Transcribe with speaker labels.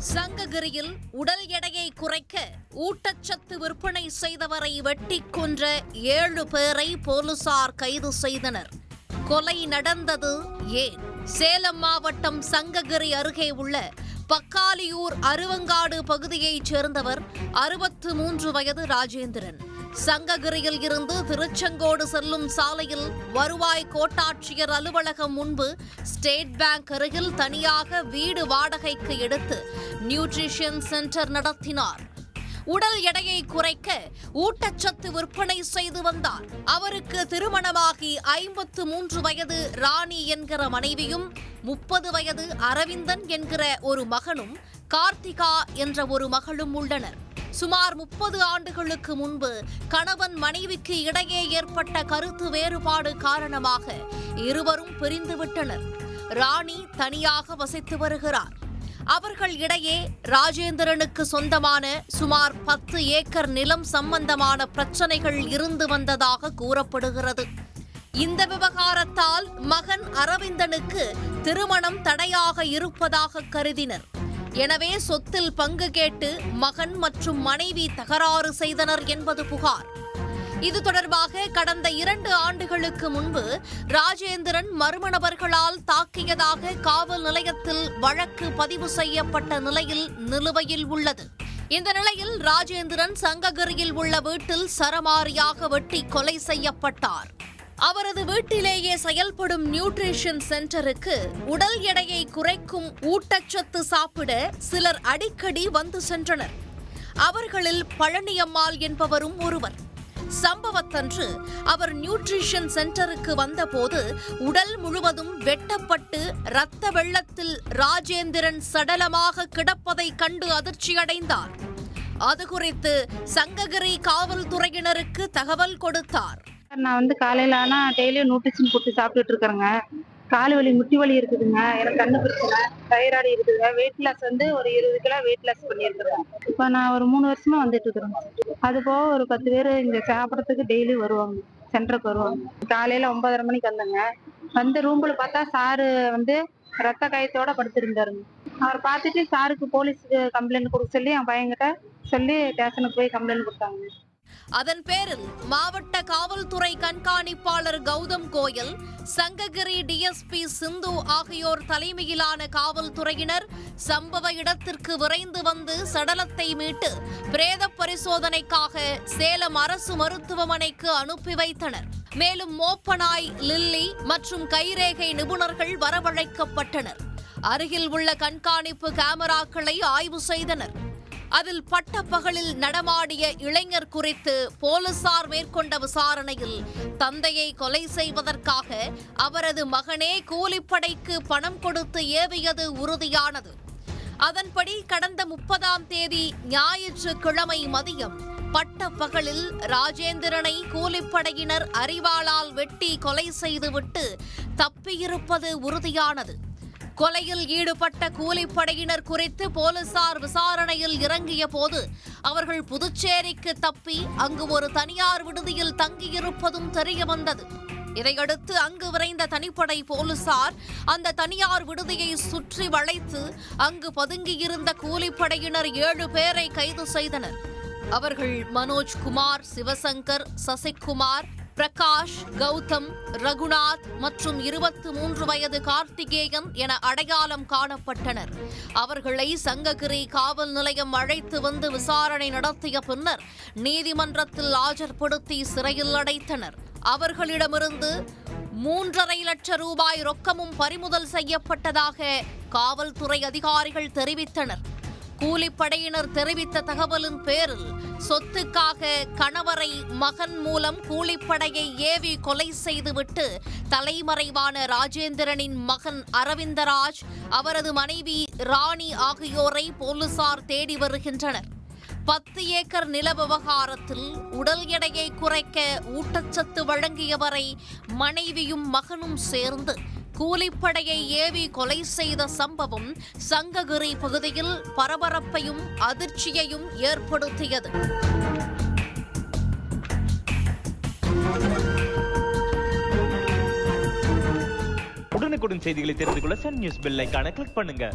Speaker 1: சங்ககிரியில் உடல் எடையை குறைக்க ஊட்டச்சத்து விற்பனை செய்தவரை வெட்டிக் கொன்ற ஏழு பேரை போலீசார் கைது செய்தனர். கொலை நடந்தது ஏன்? சேலம் மாவட்டம் சங்ககிரி அருகே உள்ள பக்காலியூர் அருவங்காடு பகுதியைச் சேர்ந்தவர் அறுபத்து மூன்று வயது ராஜேந்திரன். சங்ககிரியில் இருந்து திருச்செங்கோடு செல்லும் சாலையில் வருவாய் கோட்டாட்சியர் அலுவலகம் முன்பு ஸ்டேட் பேங்க் அருகில் தனியாக வீடு வாடகைக்கு எடுத்து நியூட்ரிஷன் சென்டர் நடத்தினார். உடல் எடையை குறைக்க ஊட்டச்சத்து விற்பனை செய்து வந்தார். அவருக்கு திருமணமாகி ஐம்பத்து மூன்று வயது ராணி என்கிற மனைவியும் முப்பது வயது அரவிந்தன் என்கிற ஒரு மகனும் கார்த்திகா என்ற ஒரு மகளும் உள்ளனர். சுமார் முப்பது ஆண்டுகளுக்கு முன்பு கணவன் மனைவிக்கு இடையே ஏற்பட்ட கருத்து வேறுபாடு காரணமாக இருவரும் பிரிந்துவிட்டனர். ராணி தனியாக வசித்து வருகிறார். அவர்கள் இடையே ராஜேந்திரனுக்கு சொந்தமான சுமார் பத்து ஏக்கர் நிலம் சம்பந்தமான பிரச்சனைகள் இருந்து வந்ததாக கூறப்படுகிறது. இந்த விவகாரத்தால் மகன் அரவிந்தனுக்கு திருமணம் தடையாக இருப்பதாக கருதினர். எனவே சொத்தில் பங்கு கேட்டு மகன் மற்றும் மனைவி தகராறு செய்தனர் என்பது புகார். இது தொடர்பாக கடந்த இரண்டு ஆண்டுகளுக்கு முன்பு ராஜேந்திரன் மர்ம நபர்களால் தாக்கியதாக காவல் நிலையத்தில் வழக்கு பதிவு செய்யப்பட்ட நிலையில் நிலுவையில் உள்ளது. இந்த நிலையில் ராஜேந்திரன் சங்ககிரியில் உள்ள வீட்டில் சரமாரியாக வெட்டி கொலை செய்யப்பட்டார். அவரது வீட்டிலேயே செயல்படும் நியூட்ரிஷன் சென்டருக்கு உடல் எடையை குறைக்கும் ஊட்டச்சத்து சாப்பிட சிலர் அடிக்கடி வந்து சென்றனர். அவர்களில் பழனியம்மாள் என்பவரும் ஒருவர். சம்பவத்தன்று அவர் நியூட்ரிஷன் சென்டருக்கு வந்தபோது உடல் முழுவதும் வெட்டப்பட்டு இரத்த வெள்ளத்தில் ராஜேந்திரன் சடலமாக கிடப்பதை கண்டு அதிர்ச்சியடைந்தார். அது குறித்து சங்ககிரி காவல்துறையினருக்கு தகவல் கொடுத்தார்.
Speaker 2: நான் வந்து காலையில ஆனா டெய்லியும் நியூட்ரிஷன் போட்டு சாப்பிட்டுட்டு இருக்கிறேங்க கால் வலி முட்டி வலி இருக்குதுங்க. எனக்கு கண்ணு பிரச்சனை தைராய்டு இருக்குதுங்க. வெயிட் லாஸ் வந்து ஒரு இருபது கிலோ வெயிட் லாஸ் பண்ணியிருக்கிறேன் இப்போ நான் ஒரு மூணு வருஷமா வந்துட்டு இருக்கிறேன் அது போக ஒரு பத்து பேர் இங்க சாப்பிட்றதுக்கு டெய்லி வருவாங்க. சென்டருக்கு வருவாங்க. காலையில ஒன்பதரை மணிக்கு வந்தேங்க. வந்து ரூம்ல பார்த்தா சாரு வந்து ரத்த காயத்தோட படுத்திருந்தாருங்க அவர் பார்த்துட்டு சாருக்கு போலீஸுக்கு கம்ப்ளைண்ட் கொடுக்க சொல்லி என் பையன்கிட்ட சொல்லி ஸ்டேஷனுக்கு போய் கம்ப்ளைண்ட் கொடுத்தாங்க.
Speaker 1: அதன் பேரில் மாவட்ட காவல்துறை கண்காணிப்பாளர் கௌதம் கோயல் சங்ககிரி டிஎஸ்பி சிந்து ஆகியோர் தலைமையிலான காவல்துறையினர் சம்பவ இடத்திற்கு விரைந்து வந்து சடலத்தை மீட்டு பிரேத பரிசோதனைக்காக சேலம் அரசு மருத்துவமனைக்கு அனுப்பி வைத்தனர். மேலும் மோப்பனாய் லில்லி மற்றும் கைரேகை நிபுணர்கள் வரவழைக்கப்பட்டனர். அருகில் உள்ள கண்காணிப்பு கேமராக்களை ஆய்வு செய்தனர். அதில் பட்டப்பகலில் நடமாடிய இளைஞர் குறித்து போலீசார் மேற்கொண்ட விசாரணையில் தந்தையை கொலை செய்வதற்காக அவரது மகனே கூலிப்படைக்கு பணம் கொடுத்து ஏவியது உறுதியானது. அதன்படி கடந்த முப்பதாம் தேதி ஞாயிற்றுக்கிழமை மதியம் பட்டப்பகலில் ராஜேந்திரனை கூலிப்படையினர் அறிவாளால் வெட்டி கொலை செய்துவிட்டு தப்பியிருப்பது உறுதியானது. கொலையில் ஈடுபட்ட கூலிப்படையினர் குறித்து போலீசார் விசாரணையில் இறங்கிய போது அவர்கள் புதுச்சேரிக்கு தப்பி அங்கு ஒரு தனியார் விடுதியில் தங்கியிருப்பதும் தெரியவந்தது. இதையடுத்து அங்கு விரைந்த தனிப்படை போலீசார் அந்த தனியார் விடுதியை சுற்றி வளைத்து அங்கு பதுங்கியிருந்த கூலிப்படையினர் ஏழு பேரை கைது செய்தனர். அவர்கள் மனோஜ் குமார் சிவசங்கர் சசிகுமார் பிரகாஷ் கௌதம் ரகுநாத் மற்றும் இருபத்து மூன்று வயது கார்த்திகேயன் என அடையாளம் காணப்பட்டனர். அவர்களை சங்ககிரி காவல் நிலையம் அழைத்து வந்து விசாரணை நடத்திய பின்னர் நீதிமன்றத்தில் ஆஜர்படுத்தி சிறையில் அடைத்தனர். அவர்களிடமிருந்து மூன்றரை லட்சம் ரூபாய் ரொக்கமும் பறிமுதல் செய்யப்பட்டதாக காவல்துறை அதிகாரிகள் தெரிவித்தனர். கூலிப்படையினர் தெரிவித்த தகவலின் பேரில் சொத்துக்காக கணவரை மகன் மூலம் கூலிப்படையை ஏவி கொலை செய்துவிட்டு தலைமறைவான ராஜேந்திரனின் மகன் அரவிந்தராஜ் அவரது மனைவி ராணி ஆகியோரை போலீசார் தேடி வருகின்றனர். பத்து ஏக்கர் நில விவகாரத்தில் உடல் எடையை குறைக்க ஊட்டச்சத்து வழங்கியவரை மனைவியும் மகனும் சேர்ந்து கூலிப்படையை ஏவி கொலை செய்த சம்பவம் சங்ககிரி பகுதியில் பரபரப்பையும் அதிர்ச்சியையும் ஏற்படுத்தியது.
Speaker 3: உடனுக்குடன் செய்திகளை தெரிந்து கொள்ள சன் நியூஸ் பெல் ஐகானை கிளிக் பண்ணுங்க.